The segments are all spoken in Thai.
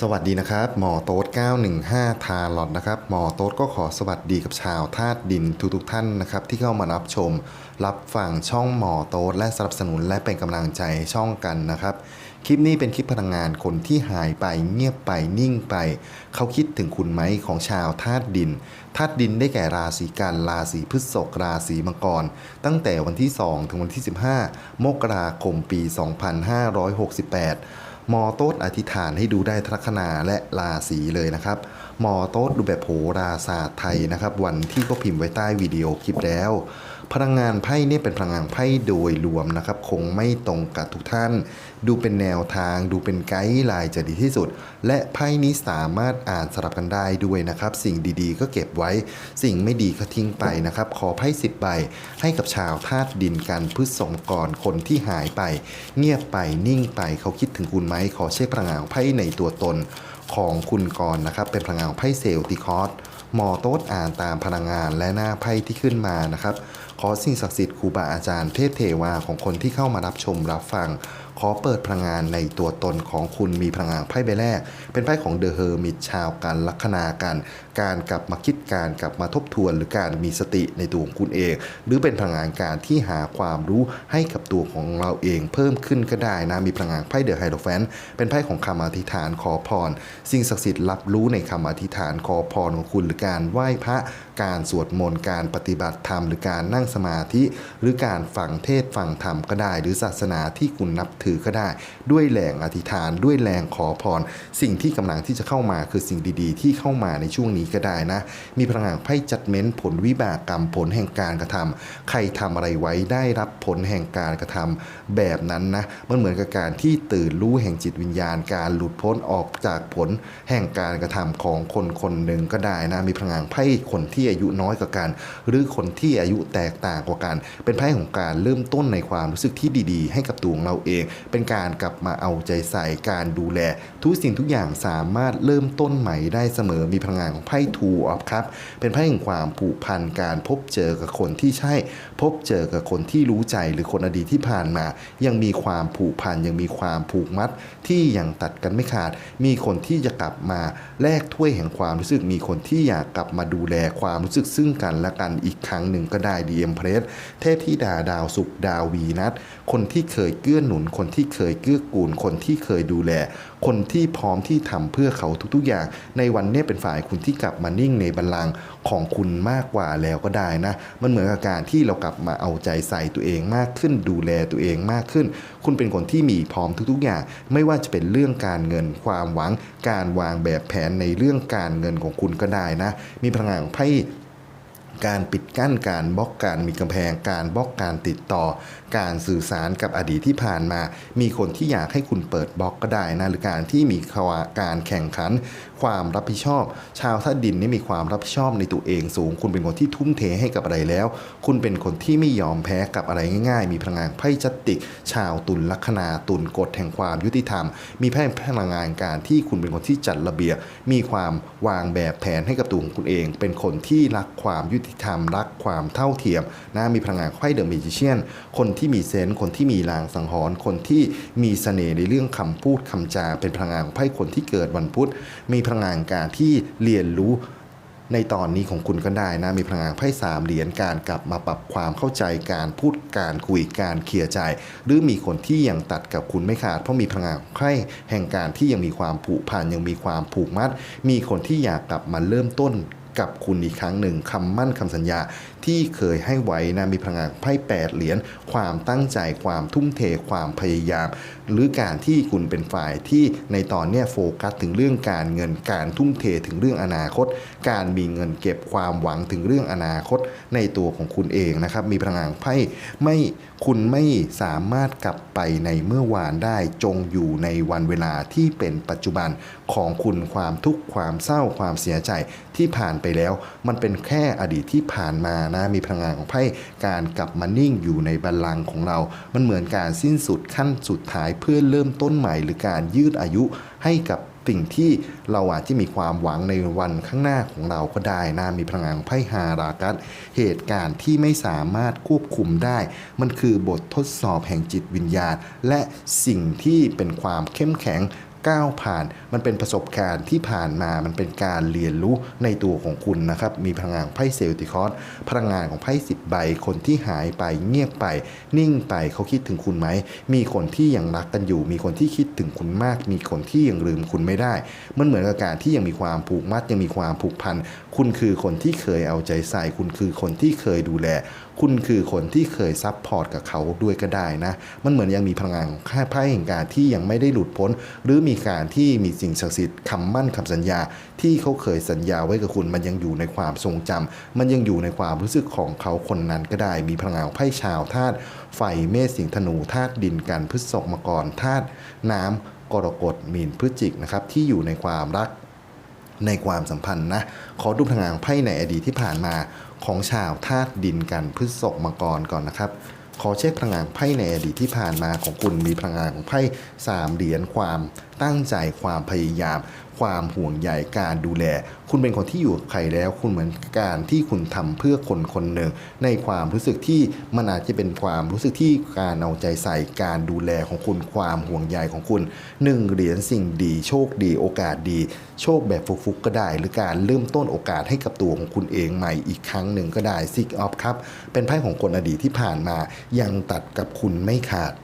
สวัสดีนะครับ หมอโต๊ด915 ทาลอดนะครับ หมอโต๊ดก็ขอสวัสดีกับชาวธาตุดินทุกๆท่านนะครับ ที่เข้ามารับชม รับฟังช่องหมอโต๊ดและสนับสนุนและเป็นกำลังใจช่องกันนะครับ คลิปนี้เป็นคลิปพลังงานคนที่หายไปเงียบไปนิ่งไป เขาคิดถึงคุณไหมของชาวธาตุดินธาตุดินได้แก่ราศีกันราศีพฤษภราศีมังกร ตั้งแต่วันที่ 2 ถึงวันที่ 15 มกราคมปี 2568ห มอโต๊ดอธิษฐานให้ดูได้ทัคนาและราศีเลยนะครับหมอโต๊ดดูแบบโหราศาสตร์ไทยนะครับ วันที่ก็พิมพ์ไว้ใต้วิดีโอคลิปแล้ว พลังงานไพ่เนี่ยเป็นพลังงานไพ่โดยรวมนะครับ คงไม่ตรงกับทุกท่าน ดูเป็นแนวทาง ดูเป็นไกด์ไลน์จะดีที่สุด และไพ่นี้สามารถอ่านสลับกันได้ด้วยนะครับ สิ่งดีๆ ก็เก็บไว้ สิ่งไม่ดีก็ทิ้งไปนะครับ ขอไพ่สิบใบให้กับชาวธาตุดินกันพฤษสงกรคนที่หายไป เงียบไปนิ่งไปเขาคิดถึงคุณไหมขอเช็คพลังงานไพ่ในตัวตนของคุณก่อนนะครับ เป็นพลังงานไพ่เซลติคอสหมอโต๊ดอ่านตามพลังงานและหน้าไพ่ที่ขึ้นมานะครับ อสิ่งศักดิ์สิทธิ์ครูบาอาจารย์เทพเทวาของคนที่เข้ามารับชมรับฟัง ขอเปิดพลังงานในตัวตนของคุณมีพลังงานไพ่ใบแรก เป็นไพ่ของเดอะเฮอร์มิตชาวกันลัคนากันการกลับมาคิดการกลับมาทบทวน หรือการมีสติในตัวของคุณเอง หรือเป็นพลังงานการที่หาความรู้ให้กับตัวของเราเองเพิ่มขึ้นก็ได้นะมีพลังงานไพ่เดอะไฮโดรแฟนเป็นไพ่ของคำอธิษฐานขอพร สิ่งศักดิ์สิทธิ์รับรู้ในคำอธิษฐานขอพรของคุณหรือการไหว้พระการสวดมนต์การปฏิบัติธรรมหรือการนั่งสมาธิ หรือการฟังเทศฟังธรรมก็ได้ หรือศาสนาที่คุณนับถือก็ได้ ด้วยแรงอธิษฐาน ด้วยแรงขอพร สิ่งที่กำลังที่จะเข้ามาคือสิ่งดีๆ ที่เข้ามาในช่วงนี้ก็ได้นะ มีพลังงานไพ่จัดเม้นผลวิบากกรรมผลแห่งการกระทำใครทำอะไรไว้ได้รับผลแห่งการกระทำแบบนั้นนะมันเหมือนกับการที่ตื่นรู้แห่งจิตวิญญาณ การหลุดพ้นออกจากผลแห่งการกระทำของคนคนหนึ่งก็ได้นะมีพลังงานไพ่คนที่อายุน้อยกว่ากัน หรือคนที่อายุแตกต่างกว่ากัน เป็นไพ่ของการเริ่มต้นในความรู้สึกที่ดีๆ ให้กับตัวของเราเอง เป็นการกลับมาเอาใจใส่การดูแล ทุกสิ่งทุกอย่างสามารถเริ่มต้นใหม่ได้เสมอมีพลังงานของไพ่ทูออฟครับเป็นไพ่แห่งความผูกพันการพบเจอกับคนที่ใช่ พบเจอกับคนที่รู้ใจหรือคนอดีตที่ผ่านมา ยังมีความผูกพันยังมีความผูกมัดที่ยังตัดกันไม่ขาด มีคนที่จะกลับมาแลกถ้วยแห่งความรู้สึกมีคนที่อยากกลับมาดูแลความรู้สึกซึ่งกันและกันอีกครั้งหนึ่งก็ได้ดีเอ็มเพรสเทพที่ดาดาวสุขดาววีนัทคนที่เคยเกื้อหนุน คนที่เคยเกื้อกูล คนที่เคยดูแล คนที่พร้อมที่ทำเพื่อเขาทุกๆอย่าง ในวันนี้เป็นฝ่ายคุณที่กลับมานิ่งในบัลลังก์ของคุณมากกว่าแล้วก็ได้นะ มันเหมือนกับการที่เรากลับมาเอาใจใส่ตัวเองมากขึ้น ดูแลตัวเองมากขึ้น คุณเป็นคนที่มีพร้อมทุกๆอย่าง ไม่ว่าจะเป็นเรื่องการเงินความหวัง การวางแบบแผนในเรื่องการเงินของคุณก็ได้นะ มีพลังงานไพ่ การปิดกั้นการบล็อกการมีกำแพง การบล็อกการติดต่อ การสื่อสารกับอดีตที่ผ่านมา มีคนที่อยากให้คุณเปิดบล็อกก็ได้นะหรือการที่มีการแข่งขันความรับผิดชอบ ชาวธาดินนี่มีความรับผิดชอบในตัวเองสูง คุณเป็นคนที่ทุ่มเทให้กับอะไรแล้ว คุณเป็นคนที่ไม่ยอมแพ้กับอะไรง่าย ๆ มีพลังงานไพ่จัตติก ชาวตุลลัคนาตุลกฎแห่งความยุติธรรม มีไพ่พลังงานการที่คุณเป็นคนที่จัดระเบียบ มีความวางแบบแผนให้กับตัวของคุณเอง เป็นคนที่รักความยุติธรรม รักความเท่าเทียมนะมีพลังงานไพ่เดอะมิจิเชียน คนที่มีเซนส์คนที่มีลางสังหรณ์คนที่มีเสน่ห์ในเรื่องคำพูดคำจา เป็นพลังงานไพ่คนที่เกิดวันพุธมีพลังงานการที่เรียนรู้ในตอนนี้ของคุณก็ได้นะ มีพลังงานไพ่สามเหรียญการกลับมาปรับความเข้าใจการพูดการคุยการเคลียร์ใจ หรือมีคนที่ยังตัดกับคุณไม่ขาด เพราะมีพลังงานไพ่แห่งการที่ยังมีความผูกพันยังมีความผูกมัด มีคนที่อยากกลับมาเริ่มต้น กับคุณอีกครั้งหนึ่งคำมั่นคำสัญญาที่เคยให้ไว้นะมีพลังงานไพ่แปดเหรียญความตั้งใจความทุ่มเทความพยายาม หรือการที่คุณเป็นฝ่ายที่ในตอนเนี้ยโฟกัสถึงเรื่องการเงินการทุ่มเทถึงเรื่องอนาคต การมีเงินเก็บความหวังถึงเรื่องอนาคตในตัวของคุณเองนะครับมีพลังงานไพ่ไม่คุณไม่สามารถกลับไปในเมื่อวานได้จงอยู่ในวันเวลาที่เป็นปัจจุบันของคุณความทุกข์ความเศร้าความเสียใจที่ผ่านไปแล้ว มันเป็นแค่อดีตที่ผ่านมานะมีพลังงานของไพ่การกลับมานิ่งอยู่ในบัลลังก์ของเรา มันเหมือนการสิ้นสุดขั้นสุดท้ายเพื่อเริ่มต้นใหม่ หรือการยืดอายุให้กับสิ่งที่เราอาจจะมีความหวังในวันข้างหน้าของเราก็ได้นะมีพลังงานไพ่ฮารากัสเหตุการณ์ที่ไม่สามารถควบคุมได้ มันคือบททดสอบแห่งจิตวิญญาณ และสิ่งที่เป็นความเข้มแข็ง ก้าวผ่าน มันเป็นประสบการณ์ที่ผ่านมา มันเป็นการเรียนรู้ในตัวของคุณนะครับ มีพลังงานไพ่เซลติคอสพลังงานของไพ่สิบใบ คนที่หายไปเงียบไป นิ่งไปเขาคิดถึงคุณไหม มีคนที่ยังรักกันอยู่ มีคนที่คิดถึงคุณมาก มีคนที่ยังลืมคุณไม่ได้ มันเหมือนกับการที่ยังมีความผูกมัดยังมีความผูกพัน คุณคือคนที่เคยเอาใจใส่ คุณคือคนที่เคยดูแล คุณคือคนที่เคยซับพอร์ตกับเขาด้วยก็ได้นะ มันเหมือนยังมีพลังงานของค่าไพ่แห่งการที่ยังไม่ได้หลุดพ้น หรือมีการที่มีสิ่งศักดิ์สิทธิ์คำมั่นคำสัญญา ที่เขาเคยสัญญาไว้กับคุณ มันยังอยู่ในความทรงจำมันยังอยู่ในความรู้สึกของเขาคนนั้นก็ได้ มีพลังงานไพ่ชาวธาตุไฟเมษสิงธนูธาตุดินกันพฤษภมกรธาตุน้ำกรกฎมีนพฤจิกนะครับที่อยู่ในความรักในความสัมพันธ์นะ ขอดูพลังงานไพ่ในอดีตที่ผ่านมา ของชาวธาตุดินกันพฤษภมกรก่อนนะครับ ขอเช็คพลังงานไพ่ในอดีตที่ผ่านมาของคุณมีพลังงานของไพ่สามเหรียญความตั้งใจความพยายาม ความห่วงใยการดูแล คุณเป็นคนที่อยู่กับใครแล้ว คุณเหมือนการที่คุณทำเพื่อคนคนหนึ่งในความรู้สึกที่มันอาจจะเป็นความรู้สึกที่การเอาใจใส่การดูแลของคุณความห่วงใยของคุณหนึ่งเหรียญสิ่งดี โชคดี โอกาสดี โชคแบบฟุกๆก็ได้ หรือการเริ่มต้นโอกาสให้กับตัวของคุณเองใหม่อีกครั้งหนึ่งก็ได้ซิกออฟครับเป็นไพ่ของคนอดีตที่ผ่านมายังตัดกับคุณไม่ขาด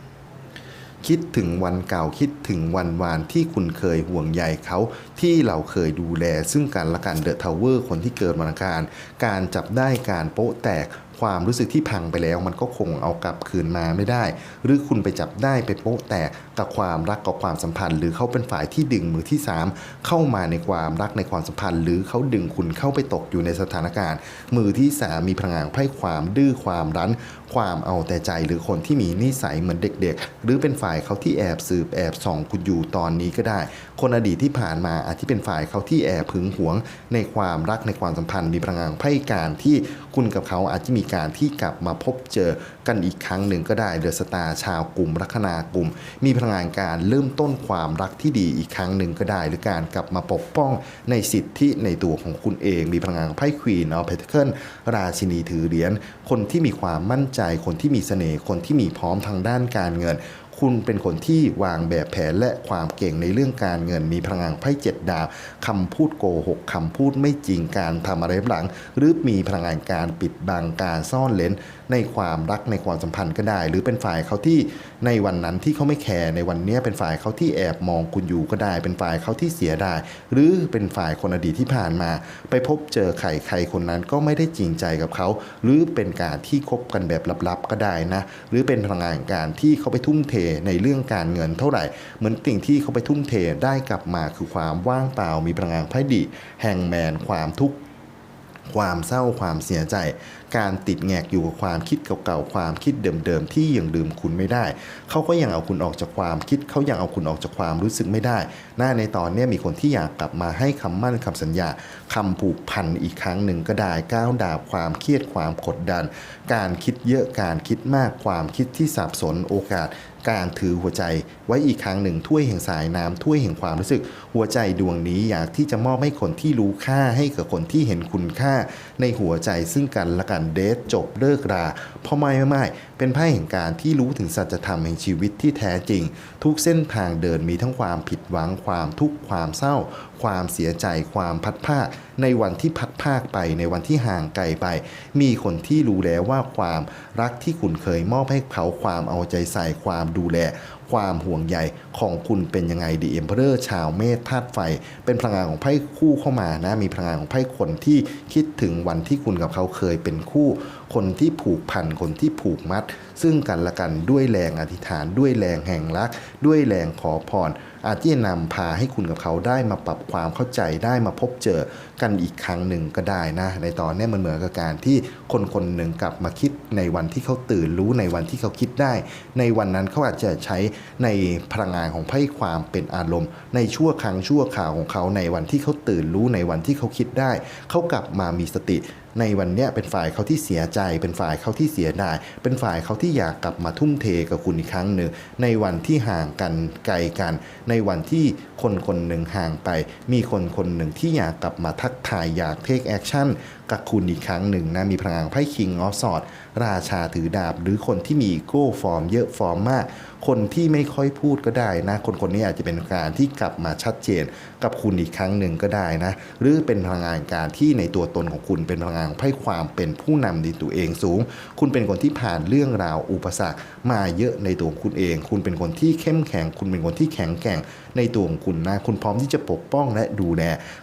คิดถึงวันเก่าคิดถึงวันวานที่คุณเคยห่วงใยเขาที่เราเคยดูแล ซึ่งกันและกันเดอะทาวเวอร์คนที่เกิดวันอังคารการจับได้การโป๊ะแตกความรู้สึกที่พังไปแล้ว มันก็คงเอากลับคืนมาไม่ได้ หรือคุณไปจับได้ไปโป๊ะแตก กับความรักกับความสัมพันธ์ หรือเขาเป็นฝ่ายที่ดึงมือที่ 3 เข้ามาในความรักในความสัมพันธ์ หรือเขาดึงคุณเข้าไปตกอยู่ในสถานการณ์ มือที่สามมีพลังงานไพ่ความดื้อความรั้น ความเอาแต่ใจหรือคนที่มีนิสัยเหมือนเด็ก ๆ หรือเป็นฝ่ายเขาที่แอบสืบแอบส่องคุณอยู่ตอนนี้ก็ได้ คนอดีตที่ผ่านมาอาจจะเป็นฝ่ายเขาที่แอบหึงหวง ในความรักในความสัมพันธ์ มีพลังงานไพ่การที่คุณกับเขาอาจจะมีการที่กลับมาพบเจอ กันอีกครั้งหนึ่งก็ได้เดอะสตาร์ชาวกลุ่มลัคนากลุ่ม มีพลังงานการเริ่มต้นความรักที่ดีอีกครั้งหนึ่งก็ได้ หรือการกลับมาปกป้องในสิทธิในตัวของคุณเอง มีพลังงานไพ่ควีนออฟเพนเคิลราชินีถือเหรียญคนที่มีความมั่นใจ คนที่มีเสน่ห์คนที่มีพร้อมทางด้านการเงินคุณเป็นคนที่วางแบบแผนและความเก่งในเรื่องการเงิน มีพลังงานไพ่เจ็ดดาวคำพูดโกหกคำพูดไม่จริงการทำอะไรหลัง หรือมีพลังงานการปิดบังการซ่อนเลน ในความรักในความสัมพันธ์ก็ได้ หรือเป็นฝ่ายเขาที่ในวันนั้นที่เขาไม่แคร์ในวันนี้เป็นฝ่ายเขาที่แอบมองคุณอยู่ก็ได้ เป็นฝ่ายเขาที่เสียดายหรือเป็นฝ่ายคนอดีตที่ผ่านมา ไปพบเจอใครใครคนนั้นก็ไม่ได้จริงใจกับเขา หรือเป็นการที่คบกันแบบลับๆก็ได้นะหรือเป็นพลังงานการที่เขาไปทุ่มเทในเรื่องการเงินเท่าไหร่ เหมือนสิ่งที่เขาไปทุ่มเทได้กลับมาคือความว่างเปล่ามีพลังงานไพ่ดีแห่งแมนความทุกข์ ความเศร้าความเสียใจ การติดแงกอยู่กับความคิดเก่าๆความคิดเดิมๆที่ยังลืมคุณไม่ได้ เขาก็ยังเอาคุณออกจากความคิดเขายังเอาคุณออกจากความรู้สึกไม่ได้หน้าในตอนนี้มีคนที่อยากกลับมาให้คำมั่นคำสัญญาคำผูกพันอีกครั้งหนึ่งก็ได้ก้าวดาบความเครียดความกดดัน การคิดเยอะการคิดมากความคิดที่สับสนโอกาส การถือหัวใจไว้อีกครั้งหนึ่งถ้วยแห่งสายน้ำถ้วยแห่งความรู้สึก หัวใจดวงนี้อยากที่จะมอบให้คนที่รู้ค่าให้กับคนที่เห็นคุณค่า ในหัวใจซึ่งกันและกันเดทจบเลิกราเพราะไม่ไม่ไม่เป็นไพ่แห่งการที่รู้ถึงสัจธรรมแห่งชีวิตที่แท้จริง ทุกเส้นทางเดินมีทั้งความผิดหวังความทุกข์ความเศร้า ความเสียใจความพัดภาค ในวันที่พัดภาคไปในวันที่ห่างไกลไป มีคนที่รู้แล้วว่าความรักที่คุณเคยมอบให้เขาความเอาใจใส่ความดูแล ความห่วงใยของคุณเป็นยังไงดีเอ็มเพอร์ชาวเมษธาตุไฟ เป็นพลังงานของไพ่คู่เข้ามานะมีพลังงานของไพ่คนที่คิดถึงวันที่คุณกับเขาเคยเป็นคู่ คนที่ผูกพันคนที่ผูกมัด ซึ่งกันและกันด้วยแรงอธิษฐาน ด้วยแรงแห่งรัก ด้วยแรงขอพรอาจจะนำพาให้คุณกับเขาได้มาปรับความเข้าใจได้มาพบเจอกันอีกครั้งหนึ่งก็ได้นะ ในตอนนี้มันเหมือนกับการที่คนคนหนึ่งกลับมาคิดในวันที่เขาตื่นรู้ในวันที่เขาคิดได้ ในวันนั้นเขาอาจจะใช้ในพลังงานของไพ่ความเป็นอารมณ์ ในชั่วครั้งชั่วข่าวของเขาในวันที่เขาตื่นรู้ในวันที่เขาคิดได้ เขากลับมามีสติ ในวันเนี้ยเป็นฝ่ายเขาที่เสียใจ เป็นฝ่ายเขาที่เสียดาย เป็นฝ่ายเขาที่อยากกลับมาทุ่มเทกับคุณอีกครั้งหนึ่งในวันที่ห่างกันไกลกัน ในวันที่คนคนหนึ่งห่างไป มีคนคนหนึ่งที่อยากกลับมาทักทายอยากเทคแอคชั่นกับคุณอีกครั้งหนึ่งนะมีพลังไพ่คิงออฟสอดราชาถือดาบ หรือคนที่มีโก้ฟอร์มเยอะฟอร์มมาก คนที่ไม่ค่อยพูดก็ได้นะ คนคนนี้อาจจะเป็นการที่กลับมาชัดเจนกับคุณอีกครั้งหนึ่งก็ได้นะ หรือเป็นพลังงานการที่ในตัวตนของคุณเป็นพลังงานให้ความเป็นผู้นำในตัวเองสูง คุณเป็นคนที่ผ่านเรื่องราวอุปสรรคมาเยอะในตัวคุณเอง คุณเป็นคนที่เข้มแข็ง คุณเป็นคนที่แข็งแกร่งในตัวของคุณนะ คุณพร้อมที่จะปกป้องและดูแล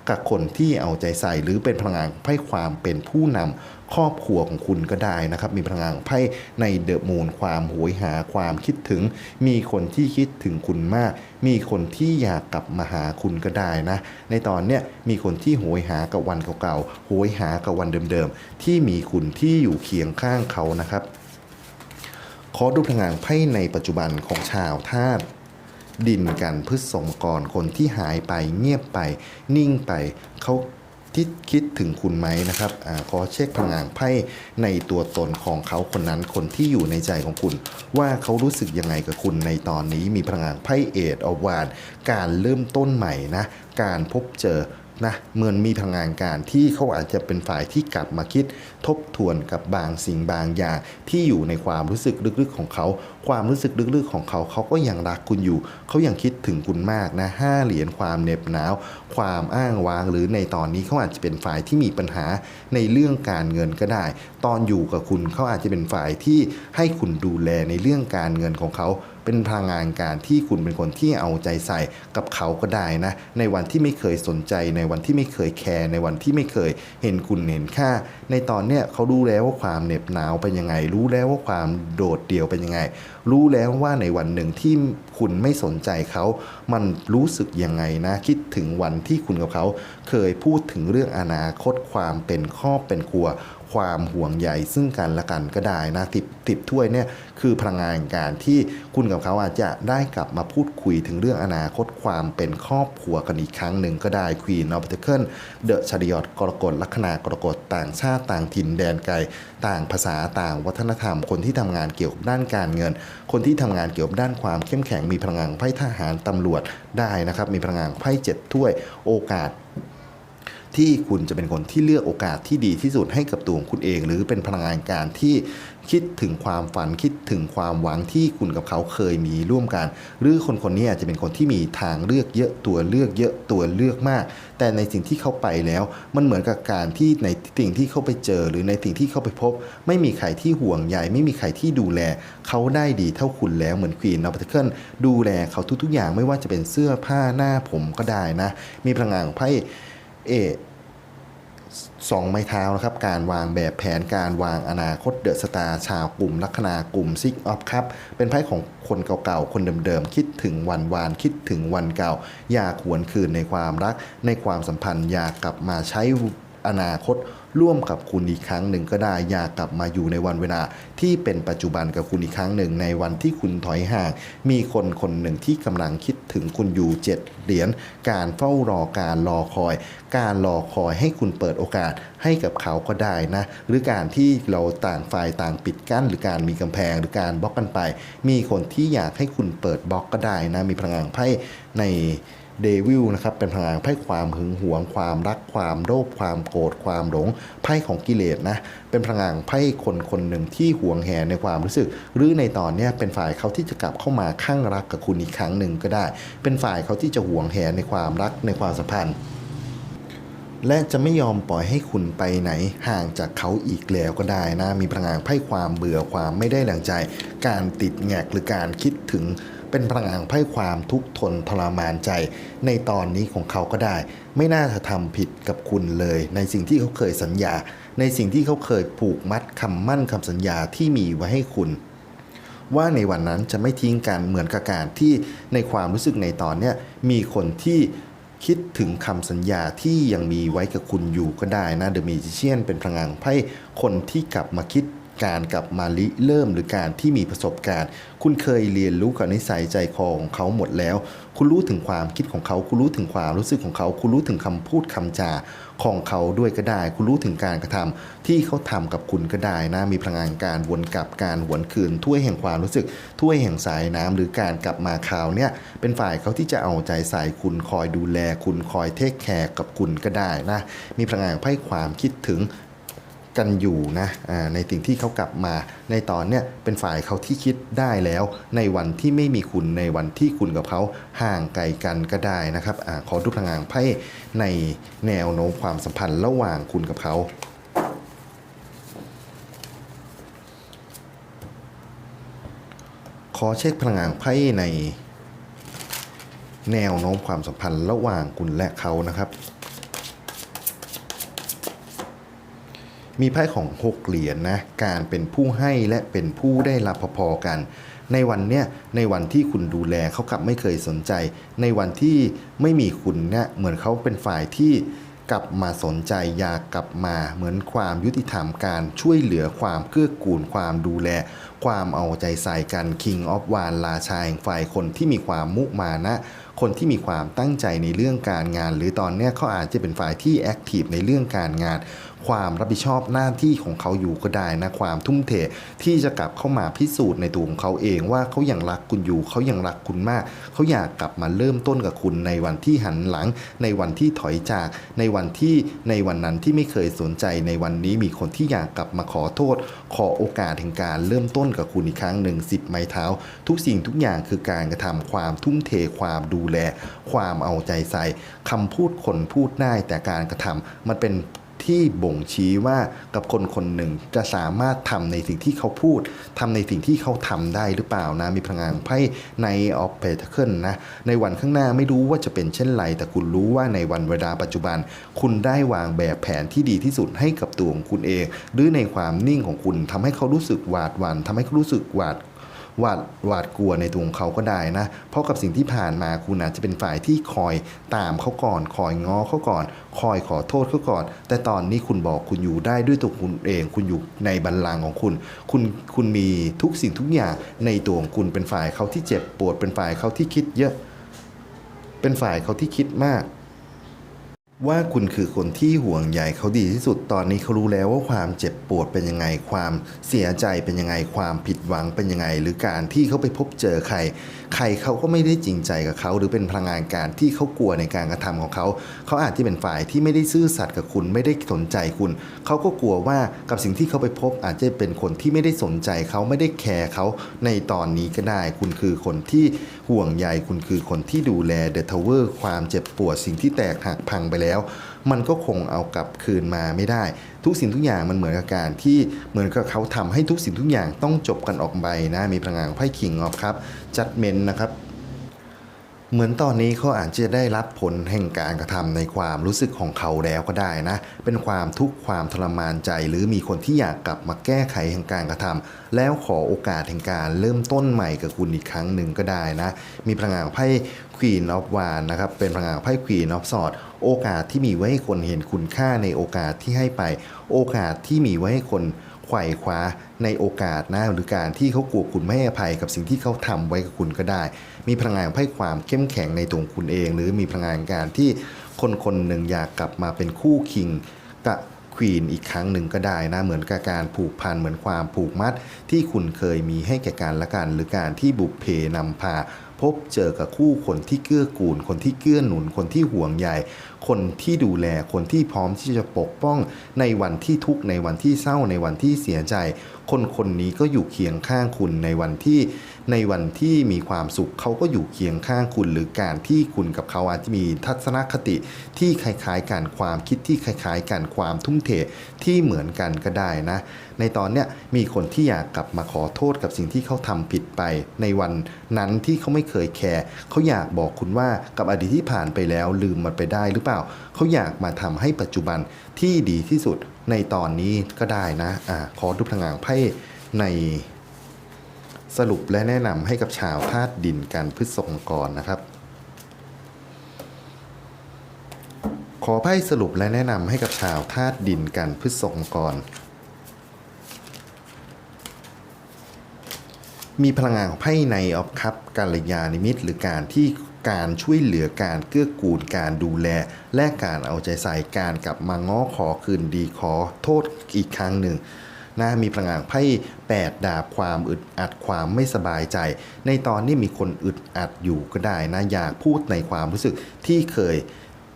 กับคนที่เอาใจใส่ หรือเป็นพลังงานให้ความเป็นผู้นำ ครอบครัวของคุณก็ได้นะครับ มีพลังงานไพ่ในเดอะมูนความโหยหาความคิดถึง มีคนที่คิดถึงคุณมาก มีคนที่อยากกลับมาหาคุณก็ได้นะ ในตอนเนี้ยมีคนที่โหยหากับวันเก่าๆโหยหากับวันเดิมๆ ที่มีคุณที่อยู่เคียงข้างเขานะครับขอดูพลังงานไพ่ในปัจจุบันของชาวธาตุดินกันพฤษภกรคนที่หายไปเงียบไป นิ่งไปเขา คิดคิดถึงคุณไหมนะครับอขอเช็คพลังงานไพ่ในตัวตนของเขาคนนั้นคนที่อยู่ในใจของคุณ ว่าเขารู้สึกยังไงกับคุณในตอนนี้มีพลังงานไพ่เอดอวานการเริ่มต้นใหม่นะการพบเจอนะเหมือนมีพลังงานการที่เขาอาจจะเป็นฝ่ายที่กลับมาคิด ทบทวนกับบางสิ่งบางอย่างที่อยู่ในความรู้สึกลึกๆของเขา ความรู้สึกลึกๆของเขา เขาก็ยังรักคุณอยู่ เขายังคิดถึงคุณมากนะห้าเหรียญความเหน็บหนาว ความอ้างว้างหรือในตอนนี้เขาอาจจะเป็นฝ่ายที่มีปัญหาในเรื่องการเงินก็ได้ ตอนอยู่กับคุณเขาอาจจะเป็นฝ่ายที่ให้คุณดูแลในเรื่องการเงินของเขาเป็นพลังงานการที่คุณเป็นคนที่เอาใจใส่กับเขาก็ได้นะ ในวันที่ไม่เคยสนใจ ในวันที่ไม่เคยแคร์ในวันที่ไม่เคยเห็นคุณเห็นค่า ในตอนนี้เนี่ยเขารู้แล้วว่าความเหน็บหนาวเป็นยังไง รู้แล้วว่าความโดดเดี่ยวเป็นยังไง รู้แล้วว่าในวันหนึ่งที่คุณไม่สนใจเขา มันรู้สึกยังไงนะ คิดถึงวันที่คุณกับเขา เคยพูดถึงเรื่องอนาคตความเป็นครอบเป็นครัว ความห่วงใยซึ่งกันและกันก็ได้นะติดติดถ้วยเนี่ยคือพลังงานการที่คุณกับเขาอาจจะได้กลับมาพูดคุยถึงเรื่องอนาคตความเป็นครอบครัวกันอีกครั้งหนึ่งก็ได้ Queen of Pentacles เดอะชาริอตกรกฎลัคนากรกฎต่างชาติต่างถิ่นแดนไกล ต่างภาษาต่างวัฒนธรรม คนที่ทำงานเกี่ยวกับด้านการเงิน คนที่ทำงานเกี่ยวกับด้านความเข้มแข็งมีพลังงานไพ่ทหารตำรวจได้นะครับมีพลังงานไพ่เจ็ดถ้วยโอกาส ที่คุณจะเป็นคนที่เลือกโอกาสที่ดีที่สุดให้กับตัวของคุณเอง หรือเป็นพลังงานการที่คิดถึงความฝันคิดถึงความหวังที่คุณกับเขาเคยมีร่วมกัน หรือคนคนนี้อาจจะเป็นคนที่มีทางเลือกเยอะตัวเลือกเยอะตัวเลือกมาก แต่ในสิ่งที่เขาไปแล้ว มันเหมือนกับการที่ในสิ่งที่เขาไปเจอ หรือในสิ่งที่เขาไปพบ ไม่มีใครที่ห่วงใยไม่มีใครที่ดูแล เขาได้ดีเท่าคุณแล้วเหมือนควีนนอปเทเคิลดูแลเขาทุกๆอย่างไม่ว่าจะเป็นเสื้อผ้าหน้าผมก็ได้นะ มีพลังงานของไพ่เอ สองไม้เท้านะครับ การวางแบบแผนการวางอนาคตเดอะสตาร์ชาวกลุ่มลัคนากลุ่มซิกออฟครับ เป็นไพ่ของคนเก่าๆ คนเดิมๆ คิดถึงวันวาน คิดถึงวันเก่า อยากหวนคืนในความรัก ในความสัมพันธ์อยากกลับมาใช้ อนาคตร่วมกับคุณอีกครั้งหนึ่งก็ได้อยากกลับมาอยู่ในวันเวลา ที่เป็นปัจจุบันกับคุณอีกครั้งหนึ่ง ในวันที่คุณถอยห่าง มีคนคนหนึ่งที่กำลังคิดถึงคุณอยู่เจ็ดเหรียญการเฝ้ารอการรอคอย การรอคอยให้คุณเปิดโอกาสให้กับเขาก็ได้นะ หรือการที่เราต่างฝ่ายต่างปิดกั้น หรือการมีกำแพงหรือการบล็อกกันไป มีคนที่อยากให้คุณเปิดบล็อกก็ได้นะมีพลังงานไพ่ใน เดวิลนะครับเป็นพลังงานไพ่ความหึงหวงความรักความโลภความโกรธความหลงไพ่ของกิเลสนะเป็นพลังงานไพ่คนคนหนึ่งที่หวงแหนในความรู้สึก หรือในตอนนี้เป็นฝ่ายเขาที่จะกลับเข้ามาข้างรักกับคุณอีกครั้งหนึ่งก็ได้ เป็นฝ่ายเขาที่จะหวงแหนในความรักในความสัมพันธ์และจะไม่ยอมปล่อยให้คุณไปไหนห่างจากเขาอีกแล้วก็ได้นะ มีพลังงานไพ่ความเบื่อความไม่ได้ดังใจ การติดแงกหรือการคิดถึง เป็นพลังงานไพ่ความทุกข์ทนทรมานใจ ในตอนนี้ของเขาก็ได้ ไม่น่าจะทำผิดกับคุณเลย ในสิ่งที่เขาเคยสัญญา ในสิ่งที่เขาเคยผูกมัดคำมั่นคำสัญญาที่มีไว้ให้คุณ ว่าในวันนั้นจะไม่ทิ้งกันเหมือนกับการที่ในความรู้สึกในตอนเนี้ยมีคนที่คิดถึงคำสัญญาที่ยังมีไว้กับคุณอยู่ก็ได้นะเดอะมีจิเชียนเป็นพลังงานไพ่คนที่กลับมาคิด การกับมาริเริ่มหรือการที่มีประสบการณ์ คุณเคยเรียนรู้กับนิสัยใจคอของเขาหมดแล้ว คุณรู้ถึงความคิดของเขา คุณรู้ถึงความรู้สึกของเขา คุณรู้ถึงคำพูดคำจาของเขาด้วยก็ได้ คุณรู้ถึงการกระทำที่เขาทำกับคุณก็ได้นะ มีพลังงานการวนกลับการหวนคืนถ้วยแห่งความรู้สึกถ้วยแห่งสายน้ำหรือการกลับมาคราวเนี่ยเป็นฝ่ายเขาที่จะเอาใจใส่คุณคอยดูแล คุณคอยเทคแคร์กับคุณก็ได้นะมีพลังงานไพ่ความคิดถึง กันอยู่นะในสิ่งที่เขากลับมา ในตอนเนี้ยเป็นฝ่ายเขาที่คิดได้แล้ว ในวันที่ไม่มีคุณในวันที่คุณกับเขาห่างไกลกันก็ได้นะครับอขอดูพลังงานไพ่ในแนวโน้มความสัมพันธ์ระหว่างคุณกับเขาขอเช็คพลังงานไพ่ในแนวโน้มความสัมพันธ์ระหว่างคุณและเขานะครับ มีไพ่ของหกเหรียญนะการเป็นผู้ให้และเป็นผู้ได้รับพอๆกัน ในวันเนี้ยในวันที่คุณดูแลเขากลับไม่เคยสนใจ ในวันที่ไม่มีคุณเนี่ยเหมือนเขาเป็นฝ่ายที่กลับมาสนใจอยากกลับมาเหมือนความยุติธรรมการช่วยเหลือความเกื้อกูลความดูแล ความเอาใจใส่กัน King of วานราชาแห่งฝ่ายคนที่มีความมุมานะ คนที่มีความตั้งใจในเรื่องการงาน หรือตอนเนี้ยเขาอาจจะเป็นฝ่ายที่แอคทีฟในเรื่องการงาน ความรับผิดชอบหน้าที่ของเขาอยู่ก็ได้นะความทุ่มเทที่จะกลับเข้ามาพิสูจน์ในตัวของเขาเองว่าเขายังรักคุณอยู่เขายังรักคุณมาก เขาอยากกลับมาเริ่มต้นกับคุณในวันที่หันหลัง ในวันที่ถอยจาก ในวันที่ในวันนั้นที่ไม่เคยสนใจในวันนี้มีคนที่อยากกลับมาขอโทษ ขอโอกาสแห่งการเริ่มต้นกับคุณอีกครั้งหนึ่งสิบไม้เท้า ทุกสิ่งทุกอย่างคือการกระทำความทุ่มเทความดูแล ความเอาใจใส่คำพูดคนพูดได้แต่การกระทำมันเป็น ที่บ่งชี้ว่ากับคนคนหนึ่งจะสามารถทำในสิ่งที่เขาพูดทำในสิ่งที่เขาทำได้หรือเปล่านะมีพลังงานไพ่ในออฟเปเทเคิลนะในวันข้างหน้าไม่รู้ว่าจะเป็นเช่นไร แต่คุณรู้ว่าในวันเวลาปัจจุบัน คุณได้วางแบบแผนที่ดีที่สุดให้กับตัวของคุณเอง หรือในความนิ่งของคุณทำให้เขารู้สึกหวาดหวั่นทำให้เขารู้สึกหวาด หวาดหวาดกลัวในตัวของเขาก็ได้นะ เพราะกับสิ่งที่ผ่านมาคุณอาจจะเป็นฝ่ายที่คอยตามเขาก่อน คอยง้อเขาก่อน คอยขอโทษเขาก่อน แต่ตอนนี้คุณบอกคุณอยู่ได้ด้วยตัวคุณเอง คุณอยู่ในบัลลังก์ของคุณ คุณคุณมีทุกสิ่งทุกอย่างในตัวของคุณเป็นฝ่ายเขาที่เจ็บปวด เป็นฝ่ายเขาที่คิดเยอะ เป็นฝ่ายเขาที่คิดมาก ว่าคุณคือคนที่ห่วงใยเขาดีที่สุดตอนนี้เขารู้แล้วว่าความเจ็บปวดเป็นยังไง ความเสียใจเป็นยังไง ความผิดหวังเป็นยังไง หรือการที่เขาไปพบเจอใคร ใครเขาก็ไม่ได้จริงใจกับเขา หรือเป็นพลังงานการที่เขากลัวในการกระทำของเขา เขาอาจจะเป็นฝ่ายที่ไม่ได้ซื่อสัตย์กับคุณไม่ได้สนใจคุณ เขาก็กลัวว่ากับสิ่งที่เขาไปพบอาจจะเป็นคนที่ไม่ได้สนใจเขาไม่ได้แคร์เขาในตอนนี้ก็ได้ คุณคือคนที่ห่วงใยคุณคือคนที่ดูแลเดอะทาวเวอร์ความเจ็บปวดสิ่งที่แตกหักพังไปแล้วแล้ว มันก็คงเอากลับคืนมาไม่ได้ ทุกสิ่งทุกอย่างมันเหมือนกับการที่เหมือนกับเขาทำให้ทุกสิ่งทุกอย่างต้องจบกันออกไปนะมีพลังงานไพ่คิงออฟครับจัดเมนนะครับเหมือนตอนนี้เขาอาจจะได้รับผลแห่งการกระทำในความรู้สึกของเขาแล้วก็ได้นะ เป็นความทุกข์ความทรมานใจ หรือมีคนที่อยากกลับมาแก้ไขแห่งการกระทำแล้วขอโอกาสแห่งการเริ่มต้นใหม่กับคุณอีกครั้งหนึ่งก็ได้นะ มีพลังงานไพ่ Queen of w a n นะครับเป็นพลังงานไพ่ Queen of Swords โอกาสที่มีไว้ให้คนเห็นคุณค่าในโอกาสที่ให้ไป โอกาสที่มีไว้ให้คนไขว่คว้าในโอกาสนะหรือการที่เขากลัวคุณไม่ให้อภัยกับสิ่งที่เขาทำไว้กับคุณก็ได้ มีพลังงานให้ความเข้มแข็งในตัวคุณเอง หรือมีพลังงานการที่คนคนหนึ่งอยากกลับมาเป็นคู่คิงกับควีนอีกครั้งหนึ่งก็ได้นะเหมือนกับการผูกพันเหมือนความผูกมัด ที่คุณเคยมีให้แก่กันและกัน หรือการที่บุพเพนำพา พบเจอกับคู่คนที่เกื้อกูล คนที่เกื้อหนุน คนที่ห่วงใยคนที่ดูแลคนที่พร้อมที่จะปกป้องในวันที่ทุกข์ในวันที่เศร้าในวันที่เสียใจ คนคนนี้ก็อยู่เคียงข้างคุณในวันที่ ในวันที่มีความสุขเขาก็อยู่เคียงข้างคุณ หรือการที่คุณกับเขาอาจจะมีทัศนคติที่คล้ายๆกันความคิดที่คล้ายๆกันความทุ่มเทที่เหมือนกันก็ได้นะ ในตอนเนี้ยมีคนที่อยากกลับมาขอโทษกับสิ่งที่เขาทำผิดไป ในวันนั้นที่เขาไม่เคยแคร์เขาอยากบอกคุณว่ากับอดีตที่ผ่านไปแล้วลืมมันไปได้หรือเปล่า เขาอยากมาทำให้ปัจจุบันที่ดีที่สุดในตอนนี้ก็ได้นะอ่าขอดูพลังงานไพ่ใน สรุปและแนะนำให้กับชาวธาตุดินกันพฤษภกรนะครับ ขอไพ่สรุปและแนะนำให้กับชาวธาตุดินกันพฤษภกร มีพลังงานของไพ่ในออฟคัพการยานิมิตหรือการที่การช่วยเหลือการเกื้อกูลการดูแล และการเอาใจใส่การกลับมาง้อขอคืนดีขอโทษอีกครั้งหนึ่ง นะมีพลังงานไพ่แปดดาบความอึดอัดความไม่สบายใจ ในตอนนี้มีคนอึดอัดอยู่ก็ได้นะอยากพูดในความรู้สึกที่เคย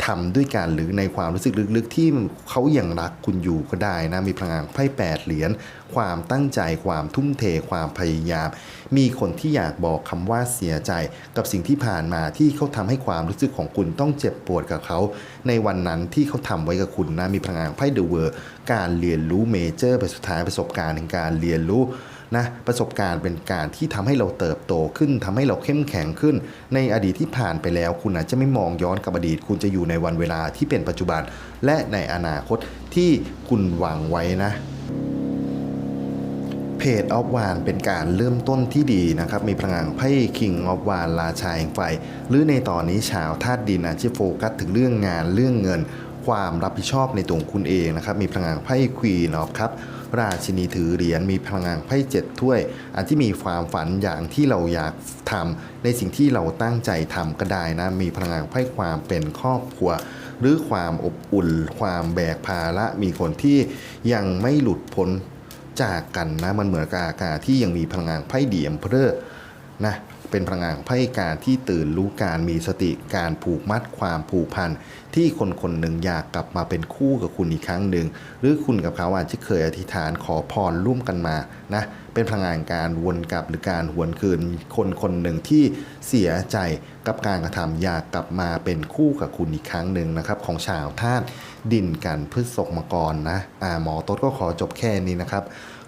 ทำด้วยกันหรือในความรู้สึกลึกๆ ที่เขายังรักคุณอยู่ก็ได้นะ มีพลังงานไพ่แปดเหรียญความตั้งใจความทุ่มเทความพยายาม มีคนที่อยากบอกคำว่าเสียใจ กับสิ่งที่ผ่านมาที่เขาทำให้ความรู้สึกของคุณต้องเจ็บปวดกับเขา ในวันนั้นที่เขาทำไว้กับคุณนะมีพลังงานไพ่เดอะเวอร์การเรียนรู้เมเจอร์ไปสุดท้ายประสบการณ์ในการเรียนรู้ นะประสบการณ์เป็นการที่ทำให้เราเติบโตขึ้นทำให้เราเข้มแข็งขึ้น ในอดีตที่ผ่านไปแล้ว คุณอาจจะไม่มองย้อนกับอดีต คุณจะอยู่ในวันเวลาที่เป็นปัจจุบัน และในอนาคตที่คุณวางไว้นะเพจออฟวานเป็นการเริ่มต้นที่ดีนะครับ มีพลังงานไพ่คิงออฟวานราชาแห่งไฟ หรือในตอนนี้ชาวธาตุดินอาจจะโฟกัสถึงเรื่องงานเรื่องเงิน ความรับผิดชอบในตัวคุณเองนะครับ มีพลังงานไพ่ควีนอฟครับ ราชินีถือเหรียญมีพลังงานไพ่เจ็ดถ้วย อันที่มีความฝันอย่างที่เราอยากทำในสิ่งที่เราตั้งใจทำก็ได้นะ มีพลังงานไพ่ความเป็นครอบครัว หรือความอบอุ่น ความแบกภาระมีคนที่ยังไม่หลุดพ้นจากกันนะ มันเหมือนกับอากาศที่ยังมีพลังงานไพ่เดียมเพอนะ เป็นพลังงานไพ่การที่ตื่นรู้การมีสติการผูกมัดความผูกพันที่คนคนหนึ่งอยากกลับมาเป็นคู่กับคุณอีกครั้งหนึ่ง หรือคุณกับเขาอาจจะเคยอธิษฐานขอพรร่วมกันมานะเป็นพลังงานการวนกลับหรือการหวนคืนคนคนหนึ่งที่เสียใจกับการกระทำอยากกลับมาเป็นคู่กับคุณอีกครั้งหนึ่งนะครับ ของชาวธาตุดินกันพฤษภมกรนะอ่าหมอต้นก็ขอจบแค่นี้นะครับ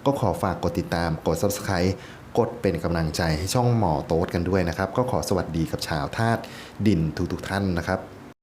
ก็ขอฝากกดติดตามกด subscribe กดเป็นกำลังใจให้ช่องหมอโต๊ดกันด้วยนะครับ ก็ขอสวัสดีกับชาวธาตุดินทุกๆท่านนะครับ